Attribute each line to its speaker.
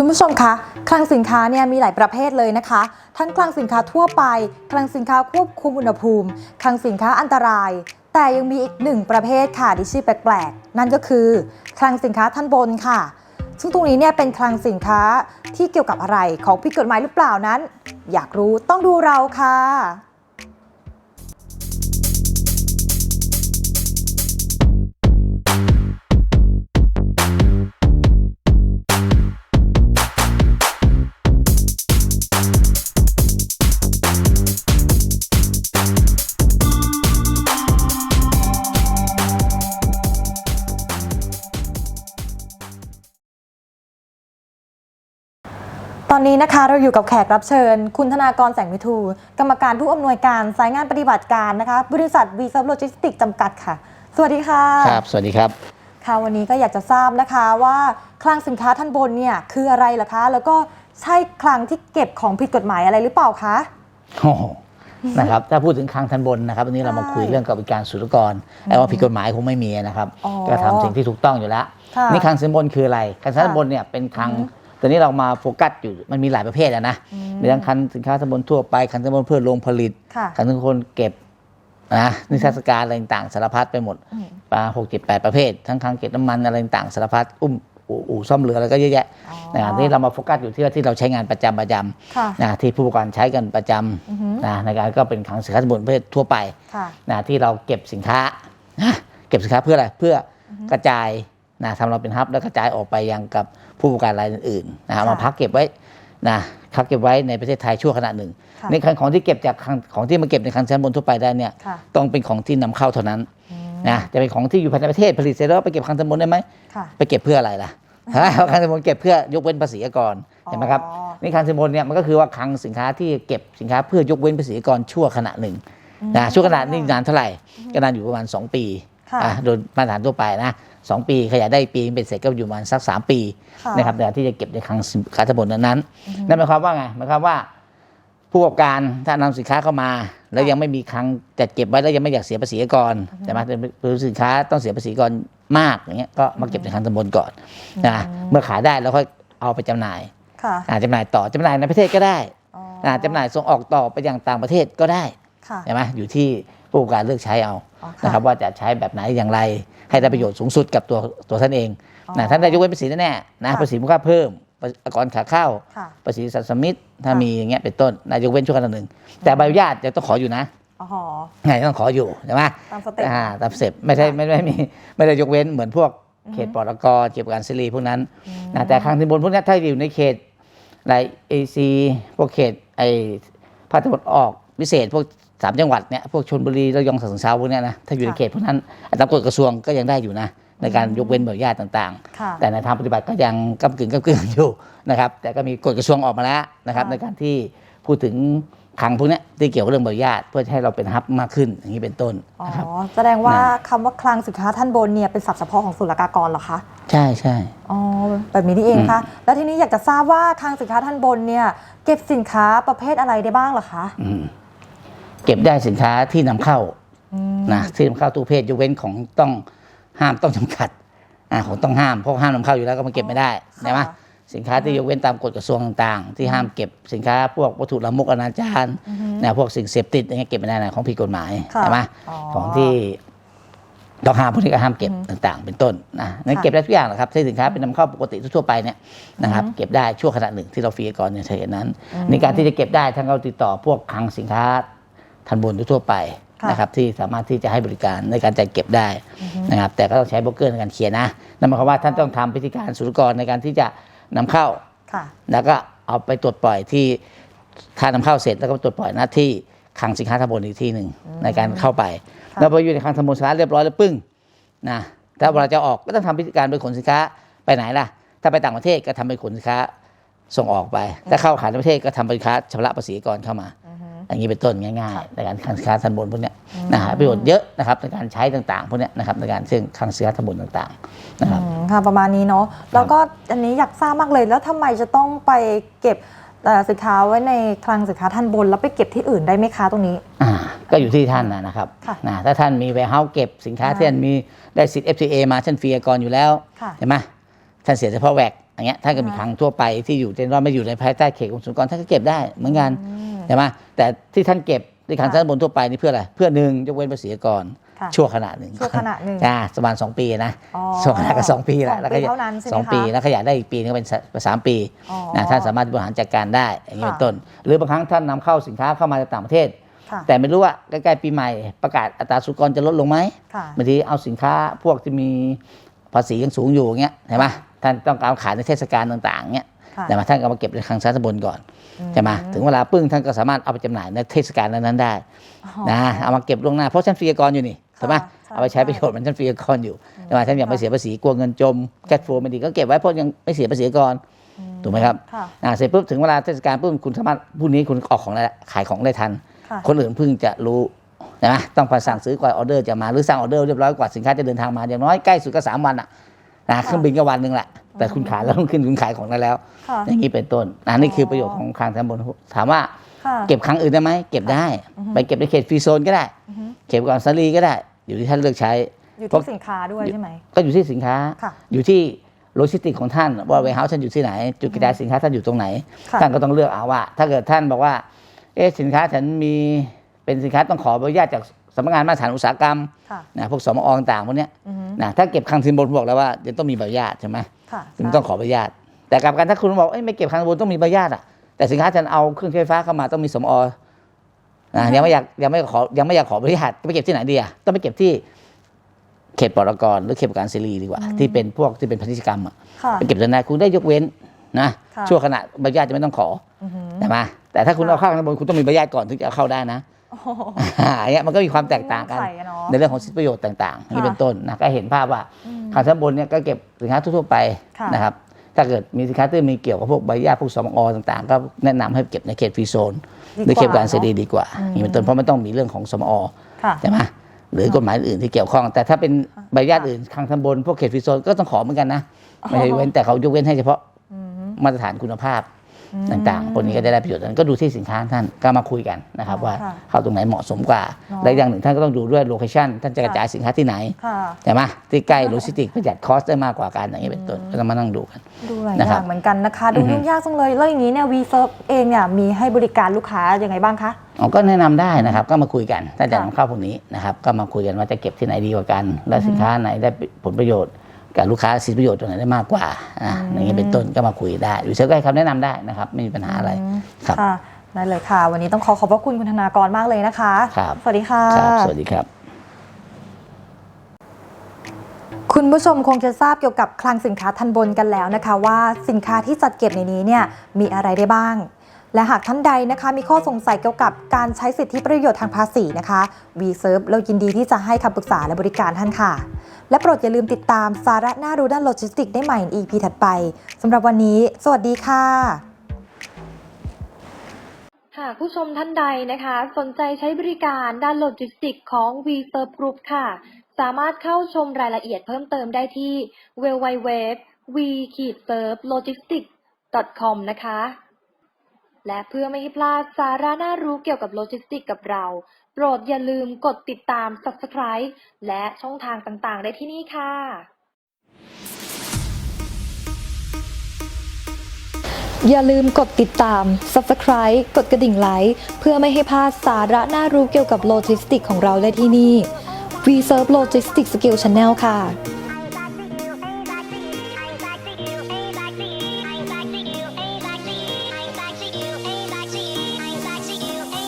Speaker 1: คุณผู้ชมคะคลังสินค้าเนี่ยมีหลายประเภทเลยนะคะ ทั้งคลังสินค้าทั่วไป คลังสินค้าควบคุมอุณหภูมิ คลังสินค้าอันตราย แต่ยังมีอีกหนึ่งประเภทค่ะที่ชื่อแปลกๆ นั่นก็คือ คลังสินค้าท่านบนค่ะ ซึ่งตรงนี้เนี่ยเป็นคลังสินค้าที่เกี่ยวกับอะไรของผิดกฎหมายหรือเปล่านั้น อยากรู้ต้องดูเราค่ะ อนนี้นะคะเราอยู่กับแขกรับเชิญ คุณธนากรแสงวิทูกรรมการผู้อำนวยการสายงานปฏิบัติการนะคะบริษัทวีซับโลจิสติกจำกัดค่ะ สวัสดีค่ะ
Speaker 2: ครับ สวัสดีครับ
Speaker 1: ค่ะวันนี้ก็อยากจะทราบนะคะว่าคลังสินค้าท่านบนเนี่ยคืออะไรล่ะคะ แล้วก็ใช่คลังที่เก็บของผิดกฎหมายอะไรหรือเปล่าคะ
Speaker 2: โอ้โหนะครับถ้าพูดถึงคลังทันบนนะครับวันนี้เรามาคุยเรื่องกับการศุลกรแต่ว่าผิดกฎหมายคงไม่มีนะครับ
Speaker 1: อ๋อ
Speaker 2: ก็ทำสิ่งที่ถูกต้องอยู่แล้ว
Speaker 1: ค่ะ
Speaker 2: นี่คลังสินบนคืออะไรคลังสินบนเนี่ยเป็นคลัง ตอนนี้เรามาโฟกัสอยู่มันมีหลายประเภทอะนะ
Speaker 1: อืม
Speaker 2: มีทั้งคลังสินค้าสินบนทั่วไปคลังสินบนเพื่อลงผลิต
Speaker 1: ค่ะ
Speaker 2: คลังสินบนเก็บนะนิทรรศการอะไรต่างๆสารพัดไปหมด
Speaker 1: อืม
Speaker 2: ปลาหกเจ็ดแปดประเภท ทั้งคลังเก็บน้ำมันอะไรต่างๆสารพัดอุ้มอู่อู่ซ่อมเรืออะไรก็เยอะแยะ
Speaker 1: อ๋อ
Speaker 2: นะครับนี่เรามาโฟกัสอยู่ที่ว่าที่เราใช้งานประจำประจำ
Speaker 1: ค่ะ
Speaker 2: นะที่ผู้ประกอบการใช้กันประจ
Speaker 1: อือฮึำ
Speaker 2: นะในการก็เป็นคลังสินค้าสมุนประเภททั่วไป
Speaker 1: ค่ะ
Speaker 2: นะที่เราเก็บสินค้านะเก็บสินค้าเพื่ออะไรเพื่อกระจาย นะทำเราเป็นฮับแล้วกระจายออกไปยังกับผู้ประกอบการรายอื่นๆนะ
Speaker 1: ค่ะ
Speaker 2: มาพักเก็บไว้นะพักเก็บไว้ในประเทศไทยชั่วขณะหนึ่ง
Speaker 1: ค่ะ
Speaker 2: ในครั้งของที่เก็บจากคลังของที่มาเก็บในคลังชั้นบนทั่วไปได้เนี่ย
Speaker 1: ค่ะ
Speaker 2: ต้องเป็นของที่นำเข้าเท่านั้น
Speaker 1: อืม
Speaker 2: นะจะเป็นของที่อยู่ภายในประเทศผลิตเสร็จแล้วไปเก็บคลังชั้นบนได้ไหม
Speaker 1: ค่ะ
Speaker 2: ไปเก็บเพื่ออะไรล่ะฮะคลังสินบนเก็บเพื่อยกเว้นภาษีอากรเห็นไหมครับ
Speaker 1: อ๋อ
Speaker 2: นี่คลังสินบนเนี่ยมันก็คือว่าคลังสินค้าที่เก็บสินค้าเพื่อยกเว้นภาษีอากรชั่วขณะหนึ่งนะชั่วขณะนี่นานเท่าไหร่ก็นานอยู่ประมาณ 2 ปี
Speaker 1: ค่ะ
Speaker 2: อะโดยมาตรฐานทั่วไปนะ สองปีขยายได้ปีเป็นเสร็จก็อยู่ประมาณสัก 3 ปี
Speaker 1: ค่ะ
Speaker 2: นะครับในการที่จะเก็บในคลังสินค้าสินบนนั้นๆนั่นหมายความว่าไงหมายความว่าผู้ประกอบการถ้านำสินค้าเข้ามา แล้วยังไม่มีคลังจัดเก็บไว้แล้วยังไม่อยากเสียภาษีอากรใช่ไหมคือสินค้าต้องเสียภาษีอากรมากอย่างเงี้ยก็มาเก็บในคลังตำบลก่อนนะเมื่อขายได้แล้วค่อยเอาไปจำหน่าย
Speaker 1: ค่ะ
Speaker 2: อ่าจำหน่ายต่อจำหน่ายในประเทศก็ได้
Speaker 1: อ๋อ
Speaker 2: อ่าจำหน่ายส่งออกต่อไปยังต่างประเทศก็ได้
Speaker 1: ค่ะ
Speaker 2: ใช่ไหมอยู่ที่ผู้ประกอบการเลือกใช้เอา
Speaker 1: อ๋อค่ะ
Speaker 2: นะครับว่าจะใช้แบบไหนอย่างไร ให้ได้ประโยชน์สูงสุดกับตัวตัวท่านเอง
Speaker 1: อ๋อ
Speaker 2: นะท่านได้ยกเว้นภาษีแน่ๆนะ
Speaker 1: ค่ะ
Speaker 2: ภาษีมูลค่าเพิ่มภาษีอากรขาเข้า
Speaker 1: ค่ะ
Speaker 2: ภาษีสัตว์สมิตถ้า
Speaker 1: ค่ะ
Speaker 2: มีอย่างเงี้ยเป็นต้นนายกเว้นช่วงขณะหนึ่ง แต่ใบอนุญาตจะต้องขออยู่นะ
Speaker 1: อ๋อ
Speaker 2: ไงต้องขออยู่ใช่ไหม
Speaker 1: ตามสเต็ป
Speaker 2: อ่าตามสเต็ปไม่ใช่ไม่ไม่มีไม่ได้ยกเว้นเหมือนพวกเขตปลอดกรเกี่ยวกับการเสรีพวกนั้นนะแต่ครั้งที่บนพวกนี้ถ้าอยู่ในเขตในเอซีพวกเขตไอภาคตะวันออกพิเศษพวก สามจังหวัดเนี่ยพวกชนบุรีระยองฉะเชิงเทราพวกเนี้ยนะถ้าอยู่ใน
Speaker 1: ค่ะ
Speaker 2: เขตพวกนั้นตามกฎกระทรวงก็ยังได้อยู่นะ ในการยกเว้นใบอนุญาตต่างๆ
Speaker 1: ค่ะ
Speaker 2: แต่ในทางปฏิบัติก็ยังกำกึ่งกำกึ่งอยู่นะครับแต่ก็มีกฎกระทรวงออกมาแล้วนะครับ
Speaker 1: ค่ะ
Speaker 2: ในการที่พูดถึงคลังพวกเนี้ยที่เกี่ยวกับเรื่องใบอนุญาตเพื่อให้เราเป็นฮับมากขึ้นอย่างนี้เป็นต้น
Speaker 1: อ๋อ
Speaker 2: นะครับ
Speaker 1: แสดงว่า
Speaker 2: นะ
Speaker 1: คำว่าคลังสินค้าท่านบนเนี่ยเป็นศัพท์เฉพาะของศุลกากรเหรอคะ
Speaker 2: ใช่ใช่
Speaker 1: อ๋อแบบนี้นี่เองค่ะ แล้วทีนี้อยากจะทราบว่าคลังสินค้าท่านบนเนี่ยเก็บสินค้าประเภทอะไรได้บ้างเหรอคะ
Speaker 2: อืม เก็บได้สินค้าที่นำเข้า
Speaker 1: อืม
Speaker 2: นะที่นำเข้าทุกประเพศยกเว้นของต้องห้ามต้องจำกัดอ่าของต้องห้ามเพราะห้ามนำเข้าอยู่แล้วก็มาเก็บไม่ได้
Speaker 1: ค่ะ
Speaker 2: ใช่ไหมสินค้าที่ยกเว้นตามกฎกระทรวงต่างๆ ที่ห้ามเก็บสินค้าพวกวัตถุละมุกอนาจารนะพวกสิ่งเสพติดอย่างเงี้ยเก็บไม่ได้นะของผิดกฎหมาย
Speaker 1: ค่ะ
Speaker 2: ใช่ไหม
Speaker 1: อ๋อ
Speaker 2: ของที่ต้องห้ามพวกนี้ก็ห้ามเก็บต่างๆ เป็นต้นนะนั่น
Speaker 1: ค่ะ
Speaker 2: เก็บได้ทุกอย่างแหละครับที่สินค้าเป็นนำเข้าปกติทั่วๆไปเนี่ยนะครับเก็บได้ชั่วขณะหนึ่งที่เราฟรีก่อนเนี่ยเธอเห็นนั้นในการที่จะเก็บได้ทั้งเราติดต่อพวกคลังสินค้า ทันบนทั่วๆไป
Speaker 1: ค่ะ
Speaker 2: นะครับที่สามารถที่จะให้บริการในการจัดเก็บได้นะครับแต่ก็ต้องใช้โบรกเกอร์ในการเคลียร์นะนั่นหมายความว่าท่านต้องทำพิธีการศุลกรในการที่จะนำเข้า
Speaker 1: ค่ะ
Speaker 2: แล้วก็เอาไปตรวจปล่อยที่ถ้านำเข้าเสร็จแล้วก็ตรวจปล่อยหน้าที่คลังสินค้าทันบนอีกที่หนึ่งในการเข้าไป
Speaker 1: ค่ะ
Speaker 2: แล้วพออยู่ในคลังทันบนสินค้าเรียบร้อยแล้วปึ้งนะถ้าเวลาจะออกก็ต้องทำพิธีการไปขนสินค้าไปไหนล่ะ ถ้าไปต่างประเทศก็ทำไปขนสินค้าส่งออกไป ถ้าเข้าขายในประเทศก็ทำเป็นสินค้าชำระภาษีก่อนเข้ามา อย่างนี้เป็นต้นง่ายๆในการคลังสินค้าทันบนพวกเนี้ยนะฮะประโยชน์เยอะนะครับในการใช้ต่างๆพวกเนี้ยนะครับในการซึ่งคลังสินค้าทันบนต่างๆนะครับ
Speaker 1: อืมค่ะประมาณนี้เนาะแล้วก็อันนี้อยากทราบมากเลยแล้วทำไมจะต้องไปเก็บเอ่อสินค้าไว้ในคลังสินค้าท่านบน แล้วไปเก็บที่อื่นได้ไหมคะตรงนี้
Speaker 2: อ่าก็อยู่ที่ท่านนะนะครับ
Speaker 1: ค่ะ
Speaker 2: นะถ้าท่านมี warehouse เก็บสินค้า
Speaker 1: ค่ะ
Speaker 2: ที่ท่านมีได้สิทธิ์ FTA มาท่านฟรีอากรอยู่แล้ว
Speaker 1: ค่ะ
Speaker 2: เห็นไหมท่านเสียเฉพาะแวก อย่างเงี้ยท่านก็มีคลังทั่วไปที่อยู่ในรอบไม่อยู่ในภายใต้เขตของสุนทรท่านก็เก็บได้เหมือนกัน
Speaker 1: อืม
Speaker 2: ใช่ไหมแต่ที่ท่านเก็บในคลัง
Speaker 1: ค่ะ
Speaker 2: ชั้นบนทั่วไปนี่เพื่ออะไรเพื่อหนึ่งยกเว้นภาษีก่อน
Speaker 1: ค่ะ
Speaker 2: ชั่วขณะหนึ่ง
Speaker 1: ชั่วขณะหนึ่ง
Speaker 2: จ้าประมาณสองปีนะ
Speaker 1: อ๋อ
Speaker 2: ช่วงขณะก็สองปีแหละ
Speaker 1: สอง
Speaker 2: แล้ว
Speaker 1: ปี
Speaker 2: ก็
Speaker 1: เท่านั้นใช่ไหม
Speaker 2: สองปี
Speaker 1: คะ
Speaker 2: แล้วขยายได้อีกปีนึงก็เป็นสามปี
Speaker 1: อ๋อ
Speaker 2: นะท่านสามารถบริหารจัดการได้อย่างนี้
Speaker 1: ค่ะ
Speaker 2: เป็นต้น หรือบางครั้งท่านนำเข้าสินค้าเข้ามาจากต่างประเทศ
Speaker 1: ค่ะ
Speaker 2: แต่ไม่รู้ว่าใกล้ๆปีใหม่ประกาศอัตราสุกรจะลดลงไหม
Speaker 1: ค่ะ
Speaker 2: บางทีเอาสินค้าพวกที่มีภาษียังสูงอยู่เงี้ยใช่ไหม ท่านต้องการขายในเทศกาลต่างๆเงี้ย
Speaker 1: ค่ะ
Speaker 2: แต่มาท่านก็เอามาเก็บในคลังชั้นบนก่อน
Speaker 1: อืม
Speaker 2: ใช่ไหมถึงเวลาปึ้งท่านก็สามารถเอาไปจำหน่ายในเทศกาลนั้นๆได้
Speaker 1: อ๋อ
Speaker 2: นะเอามาเก็บล่วงหน้าเพราะชั้นฟรีกรอยู่นี่ใช่ไหม
Speaker 1: ใช่
Speaker 2: เอาไปใช้ประโยชน์มันชั้นฟรีกรอยู่ใช่ไหมท่านอยากไม่เสียภาษีกลัวเงินจมแคชโฟลไม่ดีก็เก็บไว้เพราะยังไม่เสียภาษีกร
Speaker 1: อื
Speaker 2: ถูกไหมครับ
Speaker 1: ค่ะ
Speaker 2: อ่าเสร็จปุ๊บถึงเวลาเทศกาลปุ๊บคุณสามารถพรุ่งนี้คุณออกของได้ละขายของได้ทัน
Speaker 1: ค่ะ
Speaker 2: คนอื่นเพิ่งจะรู้นะต้องไปสั่งซื้อก่อนออเดอร์จะมาหรือสั่งออเดอร์เรียบร้อยกว่าสินค้าจะเดินทางมาอย่างน้อยใกล้สุดก็สามวันอะ นะเครื่องบินก็วันหนึ่งแหละแต่คุณขายแล้วขึ้นคุณขายของได้แล้ว
Speaker 1: ค่ะ
Speaker 2: อย่างนี้เป็นต้นนะนี่คือประโยชน์ของคลังชั้นบนถามว่า
Speaker 1: ค่ะ
Speaker 2: เก็บครั้งอื่นได้ไหมเก็บได้
Speaker 1: อือฮึ
Speaker 2: ไปเก็บในเขตฟรีโซนก็ได้
Speaker 1: อือฮึ
Speaker 2: เก็บก่อนซารีก็ได้ อยู่ที่ท่านเลือกใช้
Speaker 1: อยู่
Speaker 2: เพราะ
Speaker 1: ที่สินค้าด้วยใช่ไหม
Speaker 2: ก็อยู่ที่สินค้า
Speaker 1: ค่ะ
Speaker 2: อยู่ที่โลจิสติกของท่านว่าเวเฮาส์ท่านอยู่ที่ไหน จุดกระจายสินค้าท่านอยู่ตรงไหน
Speaker 1: ค่ะ
Speaker 2: ท่านก็ต้องเลือกเอาว่า ถ้าเกิดท่านบอกว่า เอ๊ะสินค้าฉันมีเป็นสินค้าต้องขออนุญาตจาก สำนักงานมาตรฐานอุตสาหกรรม
Speaker 1: ค่ะ
Speaker 2: นะพวกสมอต่างๆพวกเนี้ย
Speaker 1: อือฮึ
Speaker 2: นะถ้าเก็บคลังสินบนบอกแล้วว่าจะต้องมีใบอนุญาตใช่ไหม
Speaker 1: ค่ะ
Speaker 2: ถึงต้องขอใบอนุญาต แต่กลับกันถ้าคุณบอกเอ้ยไม่เก็บคลังสินบนต้องมีใบอนุญาตอะแต่สินค้าฉันเอาเครื่องใช้ไฟฟ้าเข้ามาต้องมีสมอนะยังไม่อยากยังไม่ขอยังไม่อยากขอใบอนุญาตจะไปเก็บที่ไหนดีอะต้องไปเก็บที่เขตปรกรหรือเขตประการเสรีดีกว่า ที่เป็นพวกที่เป็นพันธุกรรมอะ
Speaker 1: ค่ะ
Speaker 2: ไปเก็บจนได้คุณได้ยกเว้นนะ
Speaker 1: ค่ะ
Speaker 2: ชั่วขณะใบอนุญาตจะไม่ต้องขอ
Speaker 1: อือฮึ
Speaker 2: ใช่ไหมแต่ถ้าคุณ
Speaker 1: ค่ะ
Speaker 2: เอาเข้าข้างบนคุณต้องมีใบอนุญาตก่อนถึงจะเอาเข้าได้นะ
Speaker 1: โอ้โห
Speaker 2: อย่างเงี้ยมันก็มีความแตกต่างกัน
Speaker 1: เงื่อนไขอะเนาะ
Speaker 2: ในเรื่องของสิทธิประโยชน์ต่างๆนี่
Speaker 1: ค่ะ
Speaker 2: เป็นต้นนะก็เห็นภาพว่า
Speaker 1: อืม
Speaker 2: ทางชั้นบนเนี่ยก็เก็บสินค้าทั่วๆไป
Speaker 1: ค่ะ
Speaker 2: นะครับถ้าเกิดมีสินค้าที่มีเกี่ยวกับพวกใบอนุญาตพวกสมอต่างๆ ก็แนะนำให้เก็บในเขตฟรีโซนหรือเขตการเสรีดีกว่า
Speaker 1: อืม
Speaker 2: นี่เป็นต้นเพราะมันต้องมีเรื่องของสมอ
Speaker 1: ค่ะ
Speaker 2: ใช่ไหมหรือกฎหมายอื่นที่เกี่ยวข้อง แต่ถ้าเป็นใบอนุญาตอื่นทางชั้นบนพวกเขตฟรีโซนก็ต้องขอเหมือนกันนะไม่ใช่เว้นแต่เขายกเว้นให้เฉพาะ
Speaker 1: อืม
Speaker 2: มาตรฐานคุณภาพ
Speaker 1: อืม
Speaker 2: ต่างๆ คนนี้ก็จะได้ประโยชน์นั้นก็ดูที่สินค้าท่านก็มาคุยกันนะครับ
Speaker 1: อ๋อ
Speaker 2: ว่า
Speaker 1: ค่ะ
Speaker 2: เข้าตรงไหนเหมาะสมกว่า
Speaker 1: เนาะ
Speaker 2: และอย่างหนึ่งท่านก็ต้องดูด้วยโลเคชันท่านจะกระจายสินค้าที่ไหน
Speaker 1: ค่ะ
Speaker 2: ใช่ไหมที่ใกล้โลจิสติกประหยัดคอสได้มากกว่ากันอย่างนี้เป็นต้นก็ต้องมานั่งดูกัน
Speaker 1: ดูหลาย
Speaker 2: นะ
Speaker 1: อ
Speaker 2: ครับ
Speaker 1: ย่างเหมือนกันนะคะดู
Speaker 2: อือฮึ
Speaker 1: ยุ่งยากจังเลยแล้วอย่างนี้เนี่ยวีเซิร์ฟเองเนี่ยมีให้บริการลูกค้ายังไงบ้างคะ
Speaker 2: อ๋อก็แนะนำได้นะครับก็มาคุยกันถ้าจะ
Speaker 1: ค่ะ
Speaker 2: นำเข้าพวกนี้นะครับก็มาคุยกันว่าจะเก็บที่ไหนดีกว่ากัน และสินค้าไหนได้ผลประโยชน์ กับลูกค้าสิทธิประโยชน์ตรงไหนได้มากกว่าอะอย่างนี้เป็นต้นก็มาคุยได้หรือเชิญก็ให้คำแนะนำได้นะครับ ไม่มีปัญหาอะไร
Speaker 1: ม
Speaker 2: ครับ
Speaker 1: ค่ะได้เลยค่ะ วันนี้ต้องขอขอบพระคุณคุณธนากรมากเลยนะคะ
Speaker 2: ครับ
Speaker 1: สวัสดีค่ะ
Speaker 2: ครับสวัสดีครับ
Speaker 1: คุณผู้ชมคงจะทราบเกี่ยวกับคลังสินค้าทันบนกันแล้วนะคะ ว่าสินค้าที่จัดเก็บในนี้เนี่ยมีอะไรได้บ้าง และหากท่านใดนะคะมีข้อสงสัยเกี่ยวกับการใช้สิทธิประโยชน์ทางภาษีนะคะ Vserve เรายินดีที่จะให้คำปรึกษาและบริการท่านค่ะ และโปรดอย่าลืมติดตามสาระน่ารู้ด้านโลจิสติกได้ใหม่ใน EP ถัดไปสำหรับวันนี้ สวัสดีค่ะ
Speaker 3: หากผู้ชมท่านใดนะคะ สนใจใช้บริการด้านโลจิสติกของ Vserve Group ค่ะ สามารถเข้าชมรายละเอียดเพิ่มเติมได้ที่ www.vservelogistics.com นะคะ และเพื่อไม่ให้พลาดสาระน่ารู้เกี่ยวกับโลจิสติกกับเรา โปรดอย่าลืมกดติดตาม Subscribe และช่องทางต่างๆ ได้ที่นี่ค่ะ
Speaker 1: อย่าลืมกดติดตาม Subscribe กดกระดิ่งไลค์เพื่อไม่ให้พลาดสาระน่ารู้เกี่ยวกับโลจิสติกของเราได้ที่นี่ vserve Logistics Skill Channel ค่ะ